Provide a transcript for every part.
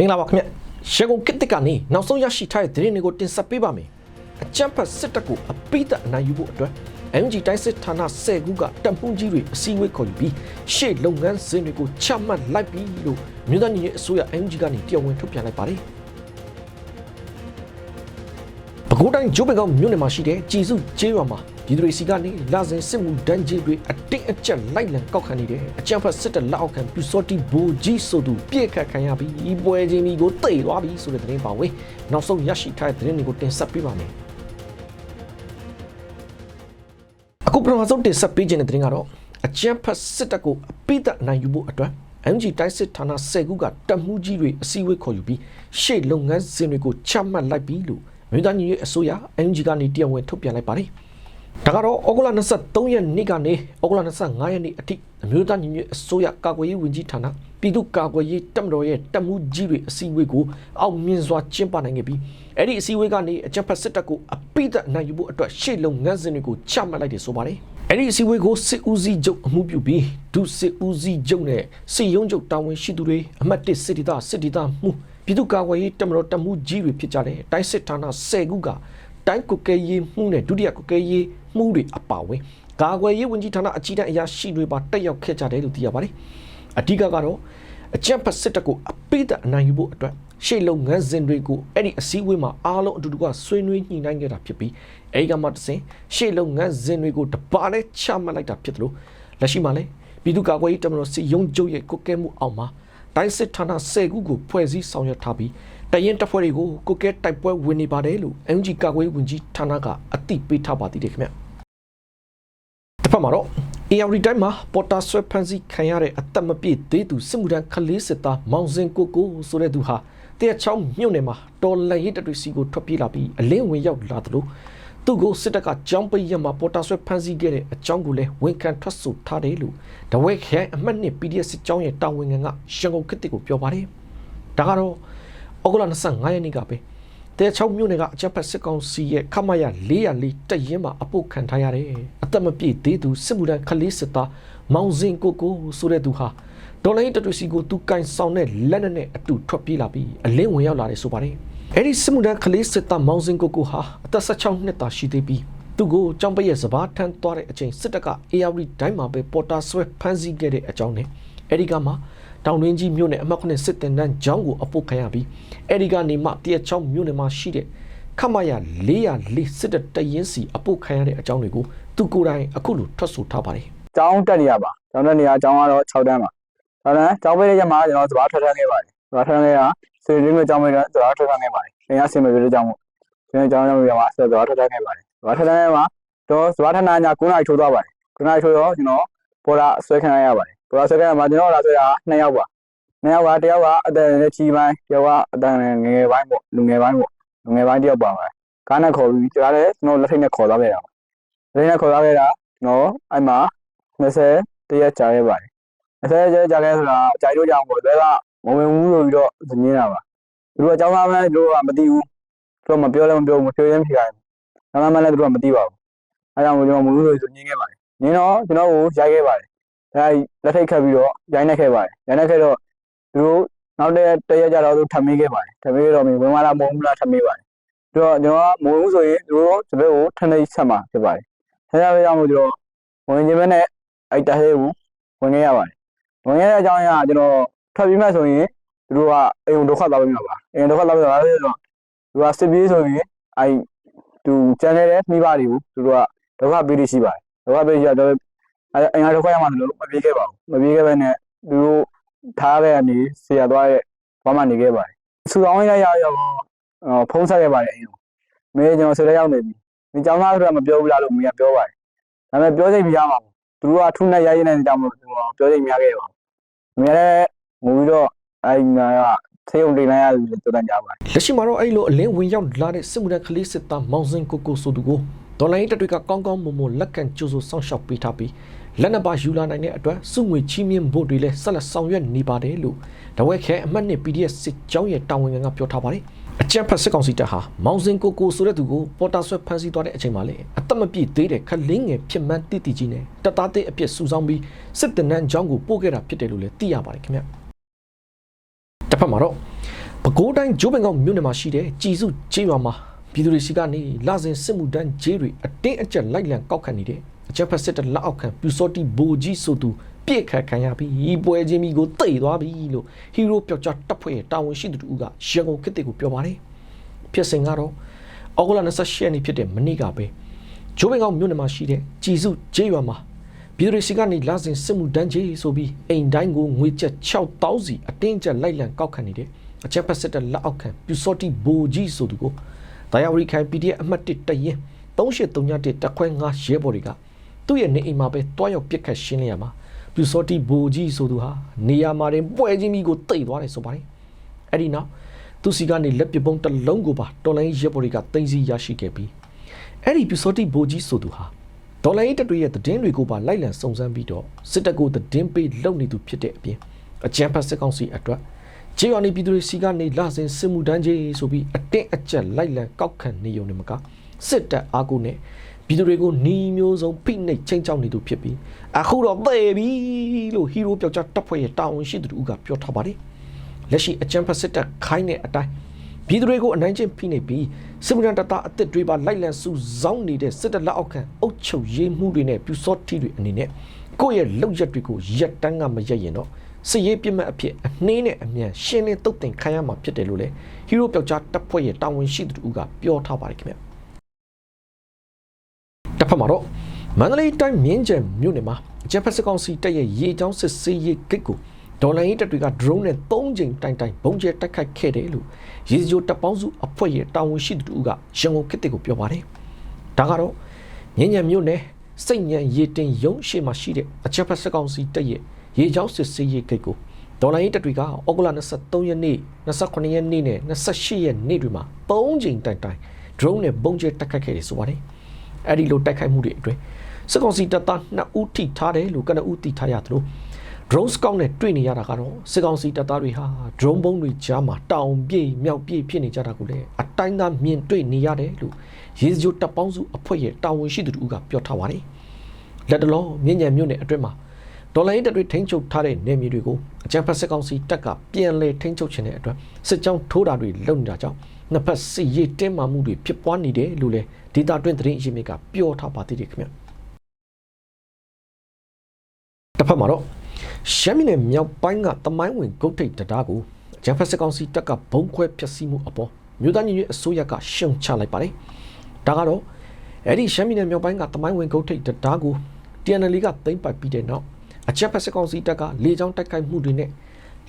မင်္ဂလာပါခင်ဗျရန်ကုန်ကစ်တစ်ကနေနောက်ဆုံးရရှိထားတဲ့သတင်းတွေကိုတင်ဆက်ပေးပါမယ်အကြမ်းဖက်စစ်တပ်ကိုအပိသက်အနိုင်ယူဖို့အတွက် MG တိုင်းစစ်ဌာန10ခုကတပ်မှုကြီးတွေအစည်းအဝေးခေါ်ယူပြီးရှေ့လုပ်ငန်းစဉ်တွေကိုချမှတ်လိုက်ပြီလို့မြို့သားညီရဲ့အစိုးရ MG ကနေတရားဝင်ထုတ်ပြန်လိုက်ပါတယ်ပဲခူးတိုင်းဂျိုးပင်ကောင်မြို့နယ်မှာရှိတဲ့ကြည်စုကျေးရွာမှာ ဒီဒရီစီကနေလာစဉ်စစ်မှုဒဏ်ကြီးတွေအတင်းအကျပ်လိုက်လံကောက်ခံနေတဲ့အကြမ်းဖက်စစ်တပ်လက်အောက်ခံပြူစောတီဘူကြီးဆိုသူပြည့်ခတ်ခံရပြီးပွဲချင်းမီကိုတိတ်သွားပြီဆိုတဲ့သတင်းပါဝင်နောက်ဆုံးရရှိထားတဲ့သတင်းတွေကိုတင်ဆက်ပေးပါမယ်အခုပထမဆုံးတင်ဆက်ပေးခြင်းတဲ့သတင်းကတော့အကြမ်းဖက်စစ်တပ်ကိုအပိသက်အနိုင်ယူဖို့အတွက် MG တိုင်းစစ်ဌာန10ခုကတပ်မှုကြီးတွေအစည်းအဝေးခေါ်ယူပြီးရှေ့လုပ်ငန်းစဉ်တွေကိုချမှတ်လိုက်ပြီလို့မြို့သားညီရဲ့အစိုးရ MG ကနေတရားဝင်ထုတ်ပြန်လိုက်ပါတယ်။ ဒါကတော့ဩဂုတ်လ23ရက်နေ့ကနေဩဂုတ်လ25ရက်နေ့အထိအမျိုးသားညီညွတ်အစိုးရကာကွယ်ရေးဝန်ကြီးဌာနပြည်သူ့ကာကွယ်ရေးတပ်မတော်ရဲ့တပ်မှုကြီးတွေအစည်းအဝေးကိုအောင်မြင်စွာကျင်းပနိုင်ခဲ့ပြီးအဲ့ဒီအစည်းအဝေးကနေအကြံဖတ်စစ်တပ်ကိုအပိသက်အနိုင်ယူဖို့အတွက်ရှေ့လုပ်ငန်းစဉ်တွေကိုချမှတ်လိုက်တယ်ဆိုပါတယ်။အဲ့ဒီအစည်းအဝေးကိုစစ်ဦးစီးချုပ်အမှုပြုပြီးဒုစစ်ဦးစီးချုပ်နဲ့စစ်ရုံးချုပ်တာဝန်ရှိသူတွေအမတ်တစ်စစ်တီသားစစ်တီသားမှုပြည်သူ့ကာကွယ်ရေးတပ်မတော်တပ်မှုကြီးတွေဖြစ်ကြတဲ့တိုင်းစစ်ဌာန10ခုက တိုင်းကုကဲရေးမှုနဲ့ဒုတိယကုကဲရေးမှုတွေအပါအဝင်ကာကွယ်ရေးဝန်ကြီးဌာနအကြီးတန်းအရာရှိတွေပါတက်ရောက်ခဲ့ကြတယ်လို့သိရပါတယ်။အဓိကကတော့အကြံဖတ်စစ်တပ်ကိုအပိသက်အနိုင်ယူဖို့အတွက်ရှေ့လုပ်ငန်းစဉ်တွေကိုအဲ့ဒီအစည်းအဝေးမှာအားလုံးအတူတူကဆွေးနွေးညှိနှိုင်းခဲ့တာဖြစ်ပြီးအဲဒီကမှတစ်ဆင့်ရှေ့လုပ်ငန်းစဉ်တွေကိုတပါးလဲချမှတ်လိုက်တာဖြစ်တယ်လို့လက်ရှိမှာလဲပြည်သူ့ကာကွယ်ရေးတပ်မတော်စစ်ရုံးချုပ်ရဲ့ကုကဲမှုအောက်မှာတိုင်းစစ်ဌာန10ခုကိုဖွဲ့စည်းဆောင်ရွက်ထားပြီး တရင်တပ်ဖွဲ့တွေကိုကုကဲတိုက်ပွဲဝင်နေပါတယ်လို့ MG ကာကွယ်ရေးဝန်ကြီးဌာနကအသိပေးထားပါသေးတယ်ခင်ဗျ။တစ်ဖက်မှာတော့ AR တိုင်းမှာပေါ်တာဆွဲဖန်စီခံရတဲ့အသက်မပြည့်သေးသူစစ်မှုထမ်းခလေးစစ်သားမောင်စင်ကိုကိုဆိုတဲ့သူဟာတရချောင်းမြို့နယ်မှာတော်လန်ရစ်တပ်တွေစီကိုထွက်ပြေးလာပြီးအလင်းဝင်ရောက်လာသလိုသူ့ကိုစစ်တပ်ကကြောင်းပိတ်ရမှာပေါ်တာဆွဲဖန်စီခဲ့တဲ့အကြောင်းကိုလည်းဝန်ခံထွက်ဆိုထားတယ်လို့ဒဝဲခဲအမှတ်နှစ် PDF စစ်ကြောင်းရဲ့တာဝန်ခံကရန်ကုန်ခေတ်ကိုပြောပါတယ်ဒါကတော့ ဩဂုတ်လ25ရက်နေ့ကပဲတဲချောင်းမြို့နယ်ကအကြပ်ဖက်စစ်ကောင်စီရဲ့ခမရ404တက်ရင်မှာအပုတ်ခံထားရတယ်အသက်မပြည့်သေးသူစစ်မှုထမ်းခလေးစစ်သားမောင်စင်ကိုကိုဆိုတဲ့သူဟာဒေါ်လာတတူစီကိုသူကင်ဆောင်တဲ့လက်နက်နဲ့အတူထွက်ပြေးလာပြီးအလင်းဝင်ရောက်လာတယ်ဆိုပါတယ်အဲ့ဒီစစ်မှုထမ်းခလေးစစ်သားမောင်စင်ကိုကိုဟာအသက်16နှစ်သာရှိသေးပြီးသူကိုကြောင်ပရဲ့စဘာထမ်းသွားတဲ့အချိန်စစ်တပ်က AR တိုင်းမှာပဲပေါ်တာဆွဲဖမ်းဆီးခဲ့တဲ့အကြောင်းနဲ့အဲ့ဒီကမှ တောင်တွင်းကြီးမြို့နယ်အမှတ်9စစ်တင်တန်းကျောင်းကိုအပုတ်ခံရပြီးအဲ့ဒီကနေမှတရက်ချောင်းမြို့နယ်မှာရှိတဲ့ခမရ404စစ်တပ်တရင်စီအပုတ်ခံရတဲ့အကြောင်းတွေကိုသူကိုယ်တိုင်အခုလိုထွက်ဆိုထားပါတယ်ကျောင်းတက်နေရပါကျောင်းတက်နေရကျောင်းကတော့6တန်းပါ6တန်းကျောင်းပေးတဲ့ရက်မှာကျွန်တော်စဘာထွက်ထမ်းခဲ့ပါတယ်စဘာထွက်ထမ်းခဲ့ရစေရင်းမျိုးကျောင်းပေးတော့စဘာထွက်ထမ်းခဲ့ပါတယ်သင်ရဆင်မပြေတဲ့ကျောင်းပေါ့ကျွန်တော်ကျောင်းရောက်ရမှာစဘာထွက်ထမ်းခဲ့ပါတယ်စဘာထွက်ထမ်းခဲ့မှာတော့စဘာထမ်းနာညာ9နာရီထိုးသွားပါတယ်9နာရီထိုးတော့ကျွန်တော်ပေါ်လာဆွဲခံရပါတယ် ပေါ်လာဆွဲခံရမှာကျွန်တော်လာဆွဲတာ2ယောက်ပါ2ယောက်ကတယောက်ကအတန်နဲ့ချီပိုင်းတယောက်ကအတန်ငယ်ငယ်ပိုင်းပေါ့လူငယ်ပိုင်းပေါ့လူငယ်ပိုင်းတယောက်ပါပါတယ်ကားနဲ့ခေါ်ပြီးကြားတယ်ကျွန်တော်လက်ထိတ်နဲ့ခေါ်သွားခဲ့တာလက်ထိတ်နဲ့ခေါ်သွားခဲ့တာကျွန်တော်အဲ့မှာ20တရက်ကြာခဲ့ပါတယ်20ရက်ကြာခဲ့ဆိုတာအကြိုက်တို့ကြောင့်ပေါ့သူကမဝင်ဘူးလို့ပြီးတော့ညင်းတာပါသူတို့အကြောင်းသားမှလည်းသူတို့ကမသိဘူးသူတို့မပြောလည်းမပြောဘူးမပြောရင်မဖြစ်ခိုင်းဘူးအကြောင်းသားမှလည်းသူတို့ကမသိပါဘူးအဲကြောင့်ကျွန်တော်မဝင်ဘူးလို့ဆိုညင်းခဲ့ပါတယ်ညင်းတော့ကျွန်တော်ကိုရိုက်ခဲ့ပါတယ် ဒါလက်ထိတ်ခတ်ပြီးတော့ရိုင်းနေခဲ့ပါတယ်ရိုင်းနေခဲ့တော့သူတို့နောက်တရက်တရက်ကြာတော့သူထပ်မေးခဲ့ပါတယ်ထပ်မေးတော့ဝင်လာမဟုတ်ဘူးလားထပ်မေးပါတယ်သူတော့ကျွန်တော်ကမဝင်ဘူးဆိုရင်သူတို့တပည့်ကိုထနေဆက်မှာဖြစ်ပါတယ်ဆရာပြောင်းလို့ကျွန်တော်ဝင်ခြင်းမဲ့နဲ့အဲ့တဟဲကိုဝင်ခဲ့ရပါတယ်ဝင်ခဲ့တဲ့အကြောင်းအရာကျွန်တော်ထွက်ပြီးမှဆိုရင်သူတို့ကအိမ်ဒုက္ခသွားပြီးမှာပါအိမ်ဒုက္ခသွားပြီးတော့ဆိုတော့သူကစစ်ပြေးဆိုရင်အဲ့သူကျန်နေတဲ့မိဘတွေကိုသူတို့ကဒုက္ခပေးလို့ရှိပါတယ်ဒုက္ခပေးကြတော့ အဲ့အိမ်ကဒုက္ခရမှလို့မပြေးခဲ့ပါဘူးမပြေးခဲ့ပဲနဲ့သူတို့ထားတဲ့အနေဆရာသွားတဲ့ဘာမှနေခဲ့ပါတယ်စူအောင်ရရရောက်ဖုံးဆက်ခဲ့ပါတယ်အိမ်ကိုမင်းကျွန်တော်ဆယ်ရောက်နေပြီဒီကျောင်းသားတွေကမပြောဘူးလားလို့မင်းကပြောပါတယ်ဒါပေမဲ့ပြောစိတ်မရပါဘူးသူတို့ကထုနဲ့ရရနေတဲ့ကြောင့်မလို့ပြောစိတ်မရခဲ့ပါဘူးမင်းလည်းငိုပြီးတော့အဲ့ငါကသေုံတင်လိုက်ရတယ်လို့ပြောတတ်ကြပါတယ်လက်ရှိမှာတော့အဲ့လိုအလင်းဝင်ရောက်လာတဲ့စစ်မှုထမ်းခလေးစစ်သားမောင်စင်ကိုကိုဆိုသူကို ဒေါ်လာရင်းတပ်တွေကကောင်းကောင်းမွန်မွန်လက်ကန်ကြိုးဆိုစောင့်ရှောက်ပေးထားပြီးလက်နက်ပါယူလာနိုင်တဲ့အတွက်စုငွေချီးမြှင့်ဖို့တွေလည်းဆက်လက်ဆောင်ရွက်နေပါတယ်လို့တဝက်ခဲအမှတ်နှစ် PDF စစ်ကြောင်းရဲ့တာဝန်ခံကပြောထားပါတယ်အကြံဖတ်စစ်ကောင်စီတပ်ဟာမောင်စင်ကိုကိုဆိုတဲ့သူကိုပေါ်တာဆွဲဖမ်းဆီးသွားတဲ့အချိန်မှာလေအသက်မပြည့်သေးတဲ့ခလင်းငယ်ဖြစ်မှန်းတိတိကြီးနဲ့တပ်သားတဲ့အပြစ်စူဆောင်းပြီးစစ်တနန်းချောင်းကိုပို့ခဲ့တာဖြစ်တယ်လို့လည်းသိရပါတယ်ခင်ဗျတစ်ဖက်မှာတော့ပဲခူးတိုင်းဂျိုးပင်ကောင်မြို့နယ်မှာရှိတဲ့ကြည်စုကျေးရွာမှာ ပြည်သူတွေစီကနေလာစဉ်စစ်မှုတန်းဂျေးတွေအတင်းအကျပ်လိုက်လံကောက်ခံနေတဲ့အချက်ဖက်စစ်တပ်လက်အောက်ခံပြူစောတီဘိုကြီးဆိုသူပြစ်ခတ်ခံရပြီးပွဲချင်းမီကိုတိတ်သွားပြီလို့ဟီးရိုးပျောက်ကြားတပ်ဖွဲ့ရဲ့တာဝန်ရှိသူတို့ကရန်ကုန်ခေတ်တွေကိုပြောပါတယ်ဖြစ်စဉ်ကတော့အောက်ဂလ28ရက်နေ့ဖြစ်တဲ့မနေ့ကပဲဂျိုးပင်ကောင်မြို့နယ်မှာရှိတဲ့ကြည်စုကျေးရွာမှာပြည်သူတွေစီကနေလာစဉ်စစ်မှုတန်းကြီးဆိုပြီးအိမ်တိုင်းကိုငွေကျပ်6000စီအတင်းကျပ်လိုက်လံကောက်ခံနေတဲ့အချက်ဖက်စစ်တပ်လက်အောက်ခံပြူစောတိဘိုကြီးဆိုသူကို တာယာဝရီခိုင် PDF အမှတ်1တရင်3831တက်ခွဲ9ရဲဘော်တွေကသူ့ရဲ့နေအိမ်မှာပဲတွားရောက်ပြစ်ခတ်ရှင်းလင်းရမှာပြူစောတိဘိုကြီးဆိုသူဟာနေရာမှာတင်ပွဲချင်းမီကိုတိတ်သွားတယ်ဆိုပါတယ်အဲ့ဒီနောက်သူစီကနေလက်ပစ်ပုံးတစ်လုံးကိုပါတော်လိုင်းရဲဘော်တွေကတင်စီရရှိခဲ့ပြီးအဲ့ဒီပြူစောတိဘိုကြီးဆိုသူဟာဒေါ်လာရေးတပ်တွေရဲ့သတင်းတွေကိုပါလိုက်လံစုံစမ်းပြီးတော့စစ်တပ်ကိုသတင်းပေးလုပ်နေသူဖြစ်တဲ့အပြင်အကြမ်းဖက်စစ်ကောင်စီအတွက် ဂျေယော်နီပြည်သူတွေစီကနေလာစဉ်စစ်မှုတန်းကြီးဆိုပြီးအတင်းအကျပ်လိုက်လံကောက်ခံနေုံနဲ့မကစစ်တပ်အားကိုနဲ့ပြည်သူတွေကိုหนีမျိုးစုံဖိနှိပ်ချိန်ချောက်နေသူဖြစ်ပြီးအခုတော့သေပြီလို့ဟီးရိုးပြောက်ကြားတပ်ဖွဲ့ရဲ့တာဝန်ရှိသူတို့ကပြောထားပါတယ်လက်ရှိအကြမ်းဖက်စစ်တပ်ခိုင်းတဲ့အတိုင်းပြည်သူတွေကိုအနိုင်ကျင့်ဖိနှိပ်ပြီးစစ်မှုထမ်းတပ်သားအသစ်တွေပါလိုက်လံစုဆောင်းနေတဲ့စစ်တပ်လက်အောက်ခံအုပ်ချုပ်ရေးမှုတွေနဲ့ပြူစောတိတွေအနေနဲ့ကိုယ့်ရဲ့လောက်ရက်တွေကိုရက်တန်းကမရက်ရင်တော့ စစ်ရေးပြစ်မှတ်အဖြစ်အနှင်းနဲ့အမြန်ရှင်းလင်းတုတ်တင်ခံရမှာဖြစ်တယ်လို့လေဟီးရိုးပြောက်ကြားတပ်ဖွဲ့ရဲ့တာဝန်ရှိသူတို့ကပြောထားပါတယ်ခင်ဗျတစ်ဖက်မှာတော့မန္တလေးတိုင်းမြင်းကျန်မြို့နယ်မှာဂျပန်စစ်ကောင်စီတပ်ရဲ့ရေချောင်းစစ်စေးရေးဂိတ်ကိုဒေါ်လာရေးတပ်တွေက drone နဲ့၃ချိန်တိုင်တိုင်ဘုံကျဲတိုက်ခိုက်ခဲ့တယ်လို့ရေစကြိုတပ်ပေါင်းစုအဖွဲ့ရဲ့တာဝန်ရှိသူတို့ကရန်ကုန်ခေတ်ကိုပြောပါတယ်။ဒါကတော့မြင်းညံမြို့နယ်စိတ်ညံရေတင်ရုံးရှိမှရှိတဲ့အချက်ဖက်စစ်ကောင်စီတပ်ရဲ့ ရေချောင်းစစ်စေးရေးဂိတ်ကိုဒေါ်လာရေးတပ်တွေကဩဂုတ်လ23ရက်နေ့28ရက်နေ့နဲ့28ရက်နေ့တွေမှာ၃ချိန်တိုင်တိုင် drone နဲ့ဘုံကျဲတိုက်ခိုက်ခဲ့တယ်ဆိုပါတယ်။အဲ့ဒီလိုတိုက်ခိုက်မှုတွေအတွင်းစစ်ကောင်စီတပ်သား2ဦးထိထားတယ်လို့ကနဦးသိထားရသလို drone scout နဲ့တွေ့နေရတာကတော့စစ်ကောင်စီတပ်သားတွေဟာ drone ဘုံတွေကြားမှာတောင်ပြေးမြောက်ပြေးဖြစ်နေကြတာကိုလည်းအတိုင်းသားမြင်တွေ့နေရတယ်လို့ရေစကြိုတပ်ပေါင်းစုအဖွဲ့ရဲ့တာဝန်ရှိသူတို့ကပြောထားပါတယ်။လက်တလုံးမြင့်ညံမြို့နယ်အတွင်းမှာ ဒေါ်လာရင်းတပ်တွေထိန်းချုပ်ထားတဲ့နေမြေတွေကိုအကြံဖက်စစ်ကောင်စီတပ်ကပြန်လည်ထိန်းချုပ်ခြင်းတဲ့အတွက်စစ်ကြောင်းထိုးတာတွေလုပ်နေတာကြောင့်နှစ်ဖက်စစ်ရေးတင်းမာမှုတွေဖြစ်ပွားနေတယ်လို့လည်းဒေတာတွင်းသတင်းအရင်းမြစ်ကပြောထားပါသေးတယ်ခင်ဗျ။တစ်ဖက်မှာတော့ရှမ်းပြည်နယ်မြောက်ပိုင်းကတမိုင်းဝင်ဂုတ်ထိတ်တရားကိုဂျဖက်စစ်ကောင်စီတပ်ကဘုံခွဲဖျက်ဆီးမှုအပေါ်မြို့သားညီညွတ်အစိုးရကရှုံချလိုက်ပါတယ်။ဒါကတော့အဲ့ဒီရှမ်းပြည်နယ်မြောက်ပိုင်းကတမိုင်းဝင်ဂုတ်ထိတ်တရားကို TNL ကသိမ်းပိုက်ပြီးတဲ့နောက် အဂျဖက်စစ်ကောင်စီတပ်ကလေကြောင်းတိုက်ခိုက်မှုတွေနဲ့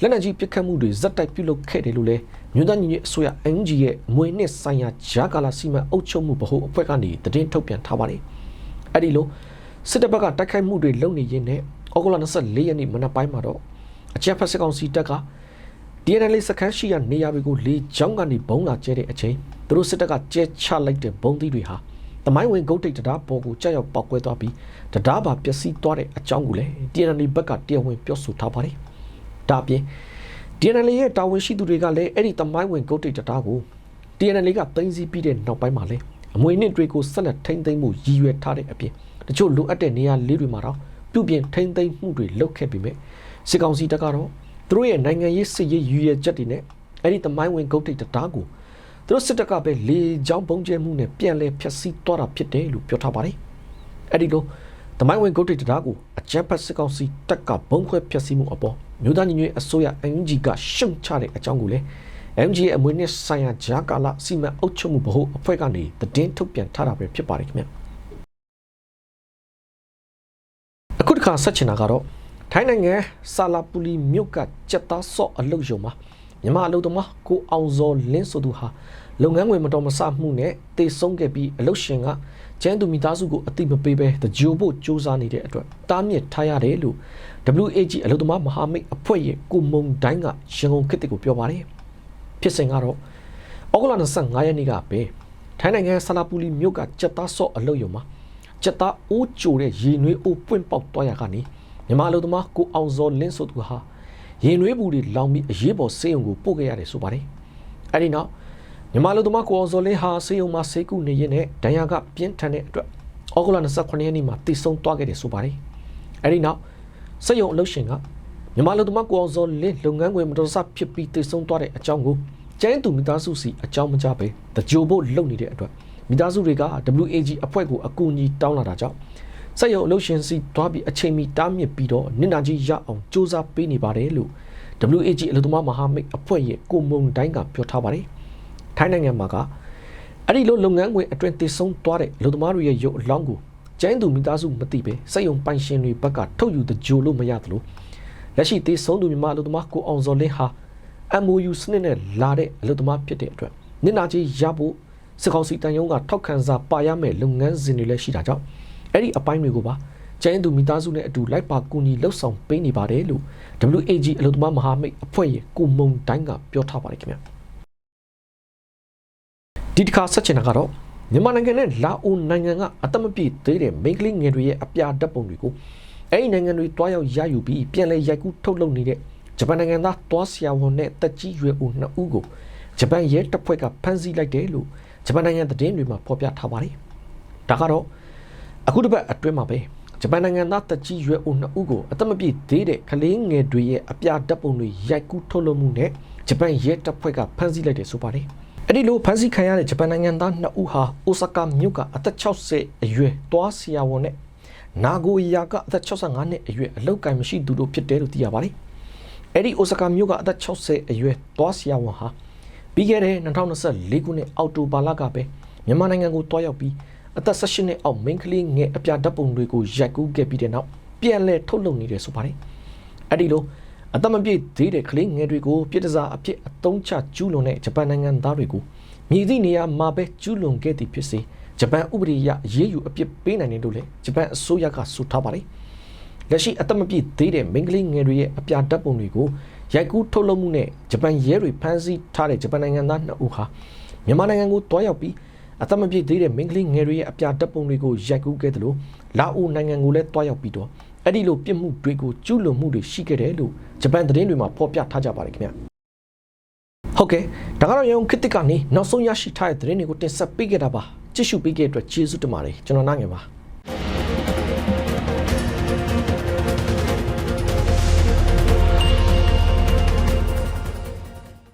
လက်နက်ကြီးပစ်ခတ်မှုတွေဇက်တိုက်ပြုလုပ်ခဲ့တယ်လို့လည်းမြို့သားညီညွတ်အစိုးရ NG ရဲ့အမွေနှစ်ဆိုင်ရာဂျာကာလာစီမံအုပ်ချုပ်မှုဗဟိုအဖွဲ့ကနေသတင်းထုတ်ပြန်ထားပါတယ်။အဲ့ဒီလိုစစ်တပ်ဘက်ကတိုက်ခိုက်မှုတွေလုပ်နေရင်းနဲ့ဩဂုတ်လ24ရက်နေ့မနက်ပိုင်းမှာတော့အကြမ်းဖက်စစ်ကောင်စီတပ်က DNL စခန်းရှိရာနေရာတွေကိုလေကြောင်းကနေဘုံလာကျဲတဲ့အချိန်သူတို့စစ်တပ်ကကျဲချလိုက်တဲ့ဘုံသီးတွေဟာ တမိုင်းဝင်ဂုတ်တိတ်တရားပေါ်ကိုကြောက်ရောက်ပောက်ကွဲသွားပြီးတရားပါပျက်စီးသွားတဲ့အကြောင်းကိုလည်း DNL ဘက်ကတရားဝင်ပြောဆိုထားပါတယ်။ဒါအပြင် DNL ရဲ့တာဝန်ရှိသူတွေကလည်းအဲ့ဒီတမိုင်းဝင်ဂုတ်တိတ်တရားကို DNL ကသိမ်းဆည်းပြီးတဲ့နောက်ပိုင်းမှာလည်းအမွေနှစ်တွေကိုဆက်လက်ထိန်းသိမ်းမှုရည်ရွယ်ထားတဲ့အပြင်တချို့လိုအပ်တဲ့နေရာလေးတွေမှာတော့ပြုပြင်ထိန်းသိမ်းမှုတွေလုပ်ခဲ့ပြီးမြဲစစ်ကောင်စီတပ်ကတော့သူတို့ရဲ့နိုင်ငံရေးစစ်ရေးရည်ရွယ်ချက်တွေနဲ့အဲ့ဒီတမိုင်းဝင်ဂုတ်တိတ်တရားကို သူတို့စစ်တပ်ကပဲလေကြောင်းပုံကျဲမှုနဲ့ပြန်လည်ဖျက်ဆီးသွားတာဖြစ်တယ်လို့ပြောထားပါတယ်အဲ့ဒီလိုတမိုင်းဝင်ဂုတ်တိတ်တရားကိုအကြမ်းဖက်စစ်ကောင်စီတပ်ကဘုံခွဲဖျက်ဆီးမှုအပေါ်မြို့သားညီညွတ်အစိုးရ NG ကရှုံချတဲ့အကြောင်းကိုလည်း MG ရဲ့အမွေနှစ်ဆိုင်ရာဂျာကာလာစီမံအုပ်ချုပ်မှုဗဟိုအဖွဲ့ကနေသတင်းထုတ်ပြန်ထားတာပဲဖြစ်ပါတယ်ခင်ဗျအခုတစ်ခါဆက်ချင်တာကတော့ထိုင်းနိုင်ငံဆာလာပူလီမြို့ကကြက်သားဆော့အလုတ်ယုံမှာ မြန်မာအလုတ်သမားကိုအောင်စောလင်းဆိုသူဟာလုပ်ငန်းဝင်မတော်မဆမှုနဲ့တေဆုံးခဲ့ပြီးအလုတ်ရှင်ကကျန်းသူမိသားစုကိုအတိမပေးဘဲတကြိုဖို့စ조사နေတဲ့အတွက်တားမြစ်ထားရတယ်လို့ WAG အလုတ်သမားမဟာမိတ်အဖွဲ့ရဲ့ကိုမုံတိုင်းကရန်ကုန်ခေတ်ကိုပြောပါတယ်ဖြစ်စဉ်ကတော့ဩဂုတ်လ25ရက်နေ့ကပဲထိုင်းနိုင်ငံဆာလာပူလီမြို့ကကြက်သားဆော့အလုတ်ယုံမှာကြက်သားအိုးကြိုတဲ့ရေနွေးအိုးပွင့်ပေါက်သွားရကနေမြန်မာလူသမားကိုအောင်စောလင်းဆိုသူဟာ ရင်နွေးဘူးတွေလောင်ပြီးအရေးပေါ်ဆေးရုံကိုပို့ခဲ့ရတယ်ဆိုပါတယ်။အဲဒီနောက်မြန်မာလူသမားကိုအောင်စောလင်းဟာဆေးရုံမှာဆေးကုနေရင်းနဲ့ဒဏ်ရာကပြင်းထန်တဲ့အတွက်ဩဂုတ်လ28ရက်နေ့မှာတည်ဆုံသွားခဲ့တယ်ဆိုပါတယ်။အဲဒီနောက်စက်ရုံအလုပ်ရှင်ကမြန်မာလူသမားကိုအောင်စောလင်းလုပ်ငန်းခွင်မတော်တဆဖြစ်ပြီးတည်ဆုံသွားတဲ့အကြောင်းကိုကျန်းသူမိသားစုစီအကြောင်းမကြပဲတကြိုဖို့လုပ်နေတဲ့အတွက်မိသားစုတွေက WAG အဖွဲ့ကိုအကူအညီတောင်းလာတာကြောင့် စက်ရုံအလုပ်ရှင်စီတွားပြီးအချိန်မီတားမြစ်ပြီးတော့နင့်နာကြီးရအောင်စ조사ပေးနေပါတယ်လို့ WAG အလုပ်သမားမဟာမိတ်အဖွဲ့ရဲ့ကိုမုံတိုင်းကပြောထားပါတယ်ထိုင်းနိုင်ငံမှာကအဲ့ဒီလိုလုပ်ငန်းခွင်အတွင်တည်ဆုံးသွားတဲ့အလုပ်သမားတွေရဲ့ရုပ်အလောင်းကိုကျန်းသူမိသားစုမသိပဲစက်ရုံပိုင်ရှင်တွေဘက်ကထုတ်ယူတကြိုလို့မရသလိုလက်ရှိတည်ဆုံးသူမြန်မာအလုပ်သမားကိုအောင်စော်လင်းဟာ MOU စနစ်နဲ့လာတဲ့အလုပ်သမားဖြစ်တဲ့အတွက်နင့်နာကြီးရဖို့စစ်ကောင်စီတန်ယုံကထောက်ခံစာပါရမယ့်လုပ်ငန်းစဉ်တွေလည်းရှိတာကြောင့် အဲ့ဒီအပိုင်းတွေကိုပါကျန်းသူမိသားစုနဲ့အတူလိုက်ပါကူညီလှုပ်ဆောင်ပေးနေပါတယ်လို့ WAG အလုပ်သမားမဟာမိတ်အဖွဲ့ရဲ့ကိုမုံတိုင်းကပြောထားပါတယ်ခင်ဗျာဒီတစ်ခါဆက်ချင်တာကတော့မြန်မာနိုင်ငံနဲ့လာအိုနိုင်ငံကအသက်မပြည့်သေးတဲ့မိန်းကလေးငယ်တွေရဲ့အပြာဓာတ်ပုံတွေကိုအဲ့ဒီနိုင်ငံတွေတွားရောက်ရယူပြီးပြန်လဲရိုက်ကူးထုတ်လုပ်နေတဲ့ဂျပန်နိုင်ငံသားတွားဆရာဝန်နဲ့တက်ကြီးရွယ်ဦးနှစ်ဦးကိုဂျပန်ရဲတပ်ဖွဲ့ကဖမ်းဆီးလိုက်တယ်လို့ဂျပန်နိုင်ငံသတင်းတွေမှာဖော်ပြထားပါတယ်ဒါကတော့ အခုတစ်ပတ်အတွင်းမှာပဲဂျပန်နိုင်ငံသားတက်ကြီးရွယ်ဦးနှစ်ဦးကိုအသက်မပြည့်သေးတဲ့ကလေးငယ်တွေရဲ့အပြာဓာတ်ပုံတွေရိုက်ကူးထုတ်လုပ်မှုနဲ့ဂျပန်ရဲတပ်ဖွဲ့ကဖမ်းဆီးလိုက်တယ်ဆိုပါတယ်အဲ့ဒီလိုဖမ်းဆီးခံရတဲ့ဂျပန်နိုင်ငံသားနှစ်ဦးဟာအိုဆာကာမြို့ကအသက်60အရွယ်တွားဆရာဝန်နဲ့နာဂိုယာကအသက်65နှစ်အရွယ်အလောက်ကိုင်မရှိသူတို့ဖြစ်တယ်လို့သိရပါတယ်။အဲ့ဒီအိုဆာကာမြို့ကအသက်60အရွယ်တွားဆရာဝန်ဟာပြီးခဲ့တဲ့2024ခုနှစ်အောက်တိုဘာလကပဲမြန်မာနိုင်ငံကိုတွားရောက်ပြီး အသက်18နှစ်အောက်မိန်းကလေးငယ်အပြာဓာတ်ပုံတွေကိုရိုက်ကူးခဲ့ပြီးတဲ့နောက်ပြန်လည်ထုတ်လုပ်နေတယ်ဆိုပါတယ်။အဲ့ဒီလိုအသက်မပြည့်သေးတဲ့ကလေးငယ်တွေကိုပြည်တစားအဖြစ်အသုံးချကျူးလွန်တဲ့ဂျပန်နိုင်ငံသားတွေကိုမြည်သည့်နေရာမှာပဲကျူးလွန်ခဲ့သည်ဖြစ်စေဂျပန်ဥပဒေအရအရေးယူအပြစ်ပေးနိုင်တယ်လို့လည်းဂျပန်အစိုးရကဆိုထားပါတယ်။လက်ရှိအသက်မပြည့်သေးတဲ့မိန်းကလေးငယ်တွေရဲ့အပြာဓာတ်ပုံတွေကိုရိုက်ကူးထုတ်လုပ်မှုနဲ့ဂျပန်ရဲတွေဖမ်းဆီးထားတဲ့ဂျပန်နိုင်ငံသားနှစ်ဦးဟာမြန်မာနိုင်ငံကိုတွားရောက်ပြီး အသက်မပြည့်သေးတဲ့မိန်းကလေးငယ်တွေရဲ့အပြာဓာတ်ပုံတွေကိုရိုက်ကူးခဲ့တယ်လို့လာအိုနိုင်ငံကိုလည်းတွားရောက်ပြီးတော့အဲ့ဒီလိုပြစ်မှုတွေကိုကျူးလွန်မှုတွေရှိခဲ့တယ်လို့ဂျပန်သတင်းတွေမှာဖော်ပြထားကြပါတယ်ခင်ဗျာဟုတ်ကဲ့ဒါကတော့ရုံခစ်တစ်ကနေနောက်ဆုံးရရှိထားတဲ့သတင်းတွေကိုတင်ဆက်ပေးခဲ့တာပါကြည့်ရှုပေးခဲ့တဲ့အတွက်ကျေးဇူးတင်ပါတယ်ကျွန်တော်နိုင်ငယ်ပါ